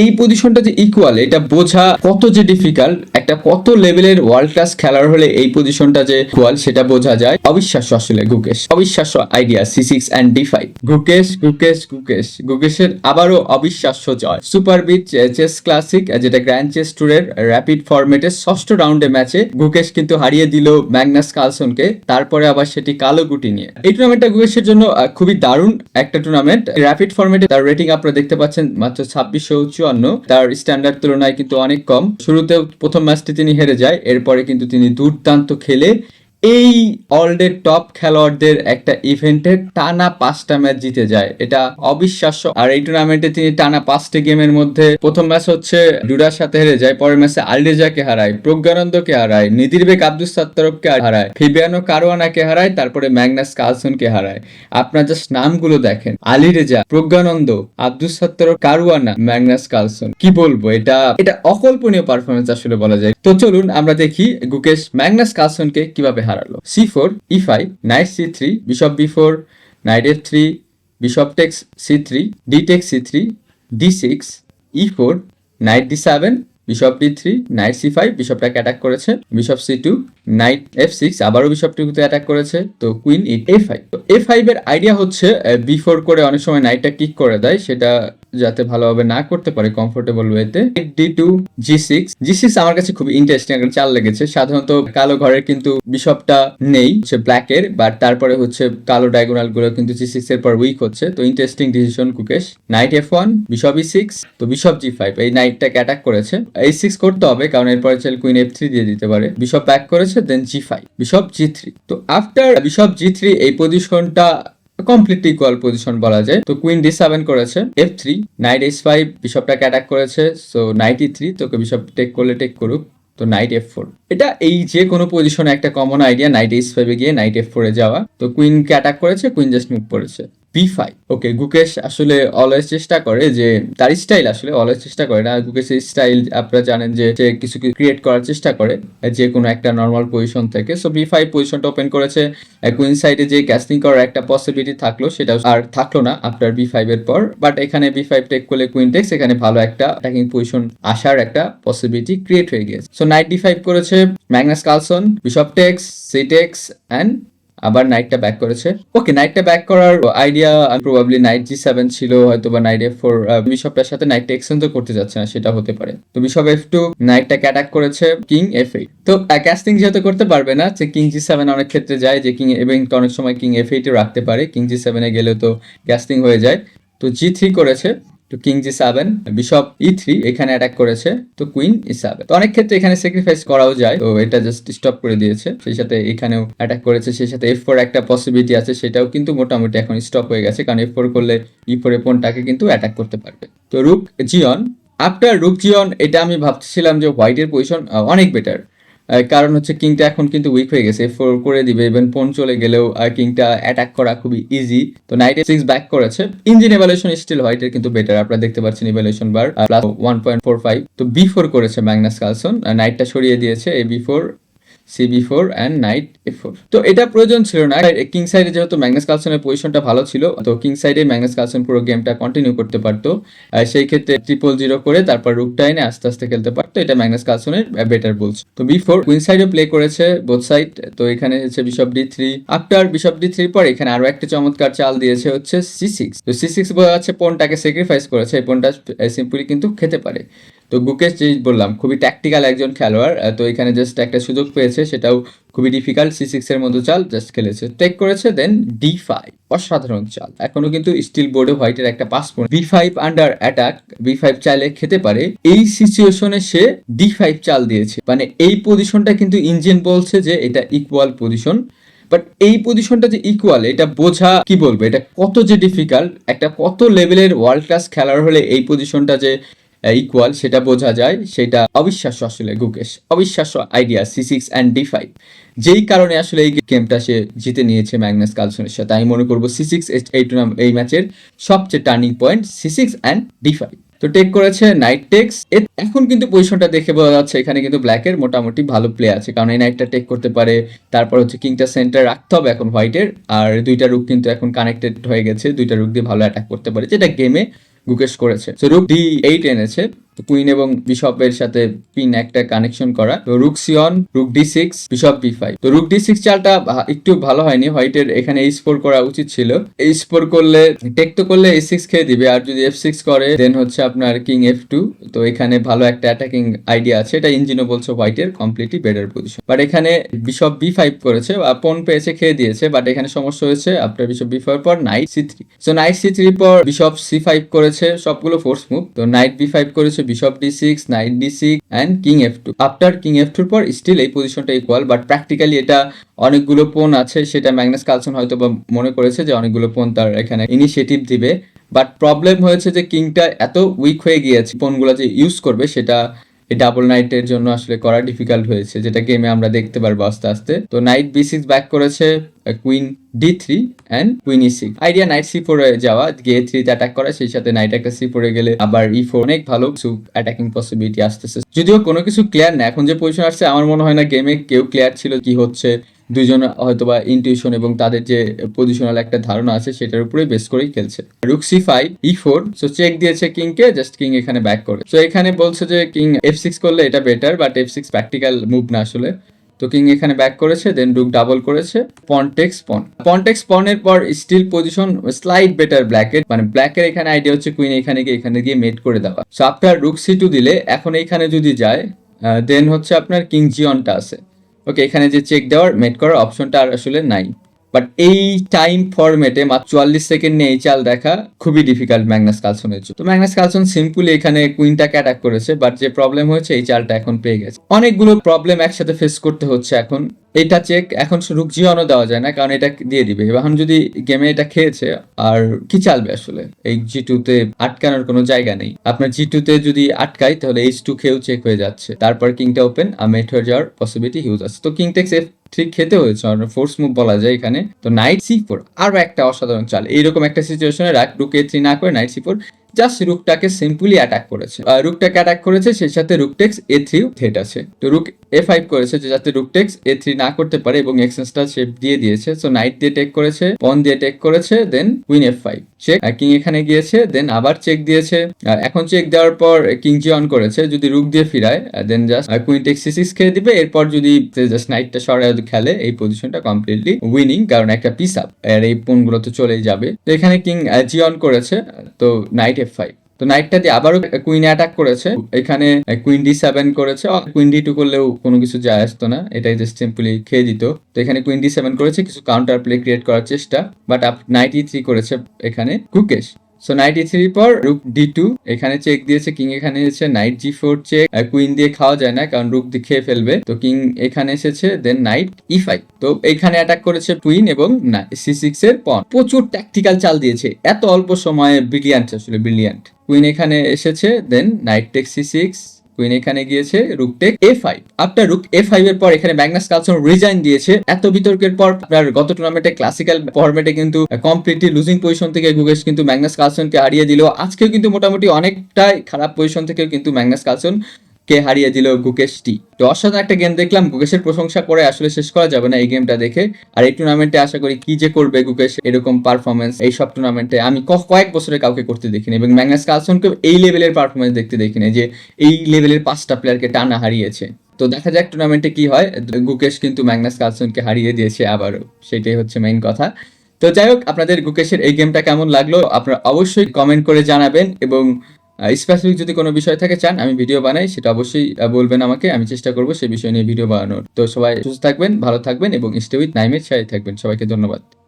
এই পজিশনটা যে ইকুয়াল এটা বোঝা কত যে ডিফিকাল্ট একটা কত লেভেলের ওয়ার্ল্ড ক্লাস খেলার হলে এই পজিশনটা যে ইকুয়াল সেটা বোঝা যায়। অবিশ্বাস্য আসলে, গুকেশ। অবিশ্বাস্য idea C six and D five Gukesh Gukesh Gukesh. গুকেশের আবারও অবিশ্বাস্য জয়। সুপার বিট চেস ক্লাসিক যেটা গ্র্যান্ড চেস ট্যুরের র্যাপিড ফরম্যাটে ষষ্ঠ রাউন্ডে ম্যাচে গুকেশ কিন্তু হারিয়ে দিল ম্যাগনাস কালসনকে তারপরে আবার সেটি কালো গুটি নিয়ে। এই টুর্নামেন্টটা গুকেশের জন্য খুবই দারুণ একটা টুর্নামেন্ট র্যাপিড ফরম্যাটে তার রেটিং আপনারা দেখতে পাচ্ছেন মাত্র ছাব্বিশশো চুয়ান্ন তার স্ট্যান্ডার্ড তুলনায় কিন্তু অনেক কম। শুরুতে প্রথম ম্যাচটি তিনি হেরে যায়, এরপরে কিন্তু তিনি দুর্দান্ত খেলে এই অলডে টপ খেলোয়াড়দের একটা ইভেন্টে টানা পাঁচটা ম্যাচ জিতে যায়। এটা অবিশ্বাস্য। আর এই টুর্নামেন্টে তিনি টানা পাঁচটি গেমের মধ্যে প্রথম ম্যাচ হচ্ছে ডুডার সাথে হেরে যায়, পরের ম্যাচে আলডেজাকে হারায়, প্রজ্ঞানন্দকে হারায় নিদিরবেক আব্দুল সাত্তারককে হারায়, ফিবিয়ানো কারওয়ানাকে হারায়, তারপরে ম্যাগনাস কালসনকে হারায়। আপনার জাস্ট নামগুলো দেখেন। Alireza Praggnanandhaa Abdusattorov Caruana, Magnus Carlsen. কি বলব, এটা এটা অকল্পনীয় পারফরমেন্স আসলে বলা যায়। তো চলুন আমরা দেখি গুকেশ ম্যাগনাস কালসনকে কীভাবে হারালো। C four E five knight C three bishop B four knight F three bishop takes C three D takes C three D six E four knight D seven bishop D three knight C five বিশপটাকে attack করেছে। Bishop C two knight F six আবারও bishop বিশপটিতে attack করেছে। তো queen ইট এ five তো এ ফাইভের idea হচ্ছে B four করে অনেক সময় নাইটটা কিক করে দেয়। সেটা যাতে ভালোভাবে না করতে পারে কমফোর্টেবল ওয়েতে D two G six G six আমার কাছে খুব ইন্টারেস্টিং একটা চাল লেগেছে। সাধারণত কালো ঘরের কিন্তু বিশপটা নেই, হচ্ছে ব্ল্যাক এর বাট তারপরে হচ্ছে কালো ডায়াগোনালগুলো কিন্তু জি সিক্স এর পর উইক হচ্ছে। তো interesting decision Gukesh knight F one bishop E six তো বিশপ জি ফাইভ এই নাইটটাকে অ্যাটাক করেছে। এই সিক্স করতে হবে, কারণ এরপরে চাইলে কুইন এফ থ্রি দিয়ে দিতে পারে। বিশপ ব্যাক করেছে then G five bishop G three তো আফটার বিশপ জি থ্রি এই পজিশনটা কমপ্লিটলি ইকুয়াল পজিশন বলা যায়। তো কুইন ডি সেভেন করেছে F three knight S five বিশপটাকে attack করেছে সো নাইট ই থ্রি তোকে বিশপ টেক করলে টেক করুক, তো নাইট এফ ফোর এটা এই যে কোনো পজিশনে একটা কমন আইডিয়া নাইট এইচ ফাইভে গিয়ে নাইট এফ ফোরে যাওয়া। তো কুইনকে অ্যাটাক করেছে কুইন জাস্ট মুভ করেছে। বি ফাইভ ওকে গুকেশ আসলে অলওয়েজ চেষ্টা করে যে, তার স্টাইল আসলে অলওয়েজ চেষ্টা করে না। গুকেশের স্টাইল আপনারা জানেন যে, সে কিছু ক্রিয়েট করার চেষ্টা করে, যে কোনো একটা নর্মাল পজিশন থেকে। সো বি ফাইভ পজিশনটা ওপেন করেছে। কুইন সাইডে যে ক্যাস্টিং করার একটা পসিবিলিটি থাকল সেটা আর থাকল না আফটার বি ফাইভ এর পর। বাট এখানে বি ফাইভ টেক করলে কুইন টেক্স এখানে ভালো একটা অ্যাটাকিং পজিশন আসার একটা পসিবিলিটি ক্রিয়েট হয়ে গিয়েছে। সো নাইট ডি ফাইভ করেছে Magnus Carlsen bishop takes C takes and আবার নাইটটা ব্যাক করেছে। ওকে নাইটটা ব্যাক করার idea probably knight G seven ছিল, হয়তো বা নাইট এফ ফোর বিশপটার সাথে নাইটটা এক্সচেঞ্জ করতে যাচ্ছে না, সেটা হতে পারে। তো বিশপ এফ টু নাইটটাকে অ্যাটাক করেছে কিং এফ এইট তো ক্যাস্টিং যেহেতু করতে পারবে না, যে কিং জি সেভেন অনেক ক্ষেত্রে যায়, যে কিং এবং অনেক সময় কিং এফ এইটে রাখতে পারে। কিং জি সেভেনে গেলেও তো ক্যাস্টিং হয়ে যায়। তো জি থ্রি করেছে। তো king G seven bishop E three এখানে অ্যাটাক করেছে তো কুইন ই সেভেন তো অনেক ক্ষেত্রে এখানে স্যাক্রিফাইস করাও যায়, তো এটা জাস্ট স্টপ করে দিয়েছে। সেই সাথে এখানেও অ্যাটাক করেছে, সেই সাথে এফ ফোর একটা পসিবিলিটি আছে, সেটাও কিন্তু মোটামুটি এখন স্টপ হয়ে গেছে, কারণ এফ ফোর করলে ই ফোর এপনটাকে কিন্তু অ্যাটাক করতে পারবে। তো রুক জিয়ন আফটার রুক জিয়ন এটা আমি ভাবছিলাম যে হোয়াইটের পজিশন অনেক বেটার কারণ হচ্ছে কিংটা এখন কিন্তু উইক হয়ে গেছে ফোর করে দিবে ইভেন পোন চলে গেলেও কিংটা অ্যাটাক করা খুবই ইজি তো নাইট সিক্স ব্যাক করেছে। ইঞ্জিন এভালুয়েশন স্টিল হোয়াইটের কিন্তু বেটার আপনারা দেখতে পাচ্ছেন evaluation bar plus one point four five তো বি ফোর করেছে ম্যাগনাস কালসন নাইটটা সরিয়ে দিয়েছে A B four C B four and knight A four তো এটা প্রয়োজন ছিল না। কিং সাইডে যেহেতু ম্যাগনাস কালসনের পজিশনটা ভালো ছিল, তো কিং সাইডে ম্যাগনাস কালসন পুরো গেমটা কন্টিনিউ করতে পারতো। সেই ক্ষেত্রে ট্রিপল জিরো করে তারপর রুক টাইনে আস্তে আস্তে খেলতে পারতো। এটা ম্যাগনাস কালসনের বেটার বলছে তো বি ফোর কুইন সাইডে প্লে করেছে বোথ সাইড তো এখানে হচ্ছে bishop D three after bishop D three পর এখানে আরও একটা চমৎকার চাল দিয়েছে হচ্ছে সি সিক্স তো সি সিক্স বোঝা যাচ্ছে পনটাকে স্যাক্রিফাইস করেছে। এই পনটা সিম্পলি কিন্তু খেতে পারে। তো গুকেশ যে বললাম, খুবই ট্যাকটিক্যাল একজন খেলোয়াড় তো এখানে জাস্ট একটা সুযোগ পেয়েছে, সেটাও খুবই ডিফিকাল্ট সি সিক্স এর মতো চাল জাস্ট খেলেছে। টেক করেছে দেন ডি ফাইভ অসাধারণ চাল। এখনও কিন্তু স্টিল বোর্ডে হোয়াইটের একটা pass B five under attack B five চাইলে খেতে পারে। এই সিচুয়েশনে সে ডি ফাইভ চাল দিয়েছে। মানে এই পজিশনটা কিন্তু ইঞ্জিন বলছে যে এটা ইকুয়াল পজিশন বাট এই পজিশনটা যে ইকুয়াল এটা বোঝা কি বলব? এটা কত যে ডিফিকাল্ট একটা কত লেভেলের ওয়ার্ল্ড ক্লাস খেলার হলে এই পজিশনটা যে ইকুয়াল সেটা বোঝা যায়, সেটা অবিশ্বাস্য আসলে, গুকেশ। অবিশ্বাস্য idea C six and D five যেই কারণে আসলে এই গেমটা সে জিতে নিয়েছে ম্যাগনাস কালসনের সাথে। আমি মনে করব সি সিক্স এই এই ম্যাচের সবচেয়ে turning point C six and D five তো টেক করেছে নাইট টেক্স এখন কিন্তু পজিশনটা দেখে বোঝা যাচ্ছে, এখানে কিন্তু ব্ল্যাকের মোটামুটি ভালো প্লে আছে। কারণ এই নাইটটা টেক করতে পারে, তারপর হচ্ছে কিংটা সেন্টার রাখতে হবে এখন হোয়াইটের আর দুইটা রুক কিন্তু এখন কানেক্টেড হয়ে গেছে, দুইটা রুক দিয়ে ভালো অ্যাটাক করতে পারে, যেটা গেমে গুকেশ করেছে। সো রুক ডি এইট এনেছে। তো কুইন এবং বিশপের সাথে পিন একটা কানেকশন করা। তো rook সিয়ন, rook D six, bishop B five. তো রুক ডি সিক্স চালটা একটু ভালো হয়নি। হোয়াইটের এখানে এই স্পোর করা উচিত ছিল। এই স্পোর করলে, টেক তো করলে এ সিক্স খেয়ে দিবে। আর যদি এফ সিক্স করে, দেন হচ্ছে আপনার কিং এফ টু। তো এখানে ভালো একটা অ্যাটাকিং আইডিয়া আছে। এটা ইঞ্জিনও বলছে হোয়াইটের কমপ্লিটলি বেটার পজিশন বাট এখানে বিশপ বি ফাইভ করেছে বা পন পেয়েছে, খেয়ে দিয়েছে। বাট এখানে সমস্যা হয়েছে আপনার বিশপ বি ফাইভ পর knight C three so knight C three পর বিশপ সি ফাইভ করেছে। সবগুলো ফোর্স মুভ তো নাইট বি ফাইভ করেছে bishop D six knight D six and king F two after king F টুর পর still এই পজিশনটা equal but practically এটা অনেকগুলো পোন আছে, সেটা ম্যাগনাস কালসন হয়তো বা মনে করেছে যে অনেকগুলো পোন তার এখানে ইনিশিয়েটিভ দিবে। বাট প্রবলেম হয়েছে যে কিংটা এত উইক হয়ে গিয়েছে পোনগুলো যে ইউজ করবে, সেটা এই ডাবল নাইটের জন্য আসলে করা ডিফিকাল্ট হয়েছে, যেটা গেমে আমরা দেখতে পারব আস্তে আস্তে। তো নাইট বি সিক্স ব্যাক করেছে queen D three and queen E six idea knight C ফোরে যাওয়া গিয়ে থ্রিতে অ্যাটাক করা, সেই সাথে নাইট একটা সি ফোরে গেলে আবার ই ফোর অনেক ভালো কিছু অ্যাটাকিং পসিবিলিটি আসতেছে। যদিও কোনো কিছু ক্লিয়ার না, এখন যে পজিশন আসছে, আমার মনে হয় না গেমে কেউ ক্লিয়ার ছিল কি হচ্ছে। দুজন হয়তোবা ইনটিউশন এবং তাদের যে পজিশনাল একটা ধারণা আছে, সেটার উপরে বেস করেই খেলছে। Rook C five E four so check দিয়েছে কিং কে জাস্ট কিং এখানে ব্যাক করে। সো এখানে বলছে যে কিং এফ সিক্স করলে এটা better but F six practical move না আসলে। তো কিং এখানে ব্যাক করেছে দেন রুক ডাবল করেছে। পন্টেক্স পন পন্টেক্স পনেরো পর স্টিল পজিশন স্লাইড বেটার ব্ল্যাকের মানে ব্ল্যাকের এখানে আইডিয়া হচ্ছে কুইন এখানে গিয়ে এখানে গিয়ে মেট করে দেওয়া। So after rook C two দিলে, এখন এইখানে যদি যায় দেন হচ্ছে আপনার কিং জিয়নটা আছে। ওকে এখানে যে চেক দেওয়ার মেট করার অপশনটা আর আসলে নাই। বাট এই টাইম ফরম্যাটে মাত্র চুয়াল্লিশ সেকেন্ড এই চাল দেখা খুবই ডিফিকাল্ট ম্যাগনাস কালসনের জন্য। তো ম্যাগনাস কালসন সিম্পলি এখানে কুইনটাকে অ্যাটাক করেছে বাট যে প্রবলেম হয়েছে, এই চালটা এখন পেয়ে গেছে। অনেকগুলো প্রবলেম একসাথে ফেস করতে হচ্ছে এখন। এটা চেক এখন রুক জিওনও দেওয়া যায় না, কারণ এটা দিয়ে দিবে। এখন যদি গেমে এটা খেয়েছে, আর কি চালবে আসলে? এই জি টুতে আটকানোর কোনো জায়গা নেই। আপনার জি টুতে যদি আটকাই তাহলে এইচ টু খেয়েও চেক হয়ে যাচ্ছে। তারপর কিংটা ওপেন আর মেট হয়ে যাওয়ার পসিবিলিটি হিউজ আছে। তো কিং টেক্স এফ ঠিক খেতে হয়েছে ফোর্স মুভ বলা যায় এখানে। তো নাইট সি ফোর আরও একটা অসাধারণ চাল। এইরকম একটা সিচুয়েশনে রুক এ থ্রি না করে নাইট সি ফোর জাস্ট রুকটাকে সিম্পলি অ্যাটাক করেছে। রুকটাকে অ্যাটাক করেছে, সেই সাথে রুকটেক্স এ থ্রি থ্রেট আছে। তো রুক এ ফাইভ করেছে, যে যাতে রুকটেক্স এ থ্রি না করতে পারে এবং এক্সেন্সটা শেপ দিয়ে দিয়েছে। সো নাইট দিয়ে টেক করেছে পন দিয়ে টেক করেছে then queen F five check king এখানে গিয়েছে দেন আবার চেক দিয়েছে। এখন চেক দেওয়ার পর কিং জি অন করেছে, যদি রুক দিয়ে ফিরায় then just queen take C six খেয়ে দিবে, এরপর যদি জাস্ট নাইটটা সরাই খেলে, এই পজিশনটা কমপ্লিটলি উইনিং কারণ একটা পিস আপ আর এই পোনগুলো তো চলেই যাবে। তো এখানে কিং জি অন করেছে, তো নাইট এফ ফাইভ তো নাইটটা দিয়ে আবারও কুইন অ্যাটাক করেছে। এখানে কুইন ডি সেভেন করেছে। কুইন ডি টু করলেও কোনো কিছু যায় আসতো না। এটাই জাস্ট সিম্পলি খেয়ে দিত। তো এখানে কুইন ডি সেভেন করেছে। কিছু কাউন্টার প্লে ক্রিয়েট করার চেষ্টা। বাট নাইট ই থ্রি করেছে এখানে Gukesh so knight E three পর রুক ডি টু এখানে চেক দিয়েছে কিং এখানে এসেছে knight G four check queen দিয়ে খাওয়া যায় না, কারণ রুক দিয়ে খেয়ে ফেলবে। তো কিং এখানে এসেছে দেন নাইট ই ফাইভ তো এখানে অ্যাটাক করেছে কুইন এবং সি সিক্স এর পন প্রচুর ট্যাকটিক্যাল চাল দিয়েছে, এত অল্প সময়ে ব্রিলিয়ান্ট আসলে ব্রিলিয়ান্ট কুইন এখানে এসেছে then knight take C six queen এখানে গিয়েছে rook take A five after rook A five এর পর এখানে ম্যাগনাস কালসন রিজাইন দিয়েছে। এত বিতর্কের পর আপনার গত টুর্নামেন্টে ক্লাসিক্যাল ফরম্যাটে কিন্তু কমপ্লিটলি লুজিং পজিশন থেকে গুগেশ কিন্তু ম্যাগনাস কালসনকে হারিয়ে দিল। আজকেও কিন্তু মোটামুটি অনেকটাই খারাপ পজিশন থেকেও কিন্তু ম্যাগনাস কালসন কে হারিয়ে দিল গুকেশ টি তো অসাধারণ একটা গেম দেখলাম। গুকেশের প্রশংসা করে আসলে শেষ করা যাবে না এই গেমটা দেখে। আর এই টুর্নামেন্টে আশা করি কি যে করবে গুকেশ, এরকম পারফরমেন্স এই সব টুর্নামেন্টে আমি কয়েক বছরে কাউকে করতে দেখিনি এবং ম্যাগনাস কালসনকে এই লেভেলের পারফরমেন্স দেখতে দেখিনি যে এই লেভেলের পাঁচটা প্লেয়ারকে টানা হারিয়েছে। তো দেখা যাক টুর্নামেন্টে কি হয়। গুকেশ কিন্তু ম্যাগনাস কালসনকে হারিয়ে দিয়েছে আবারও। সেটাই হচ্ছে মেইন কথা। তো যাই হোক, আপনাদের গুকেশের এই গেমটা কেমন লাগল? আপনারা অবশ্যই কমেন্ট করে জানাবেন এবং স্পেসিফিক যদি কোনো বিষয় থাকে, চান, আমি ভিডিও বানাই, সেটা অবশ্যই বলবেন আমাকে, আমি চেষ্টা করব সেই বিষয় নিয়ে ভিডিও বানানোর। তো সবাই সুস্থ থাকবেন, ভালো থাকবেন এবং স্টে উইথ নাইমের সাথে থাকবেন। সবাইকে ধন্যবাদ।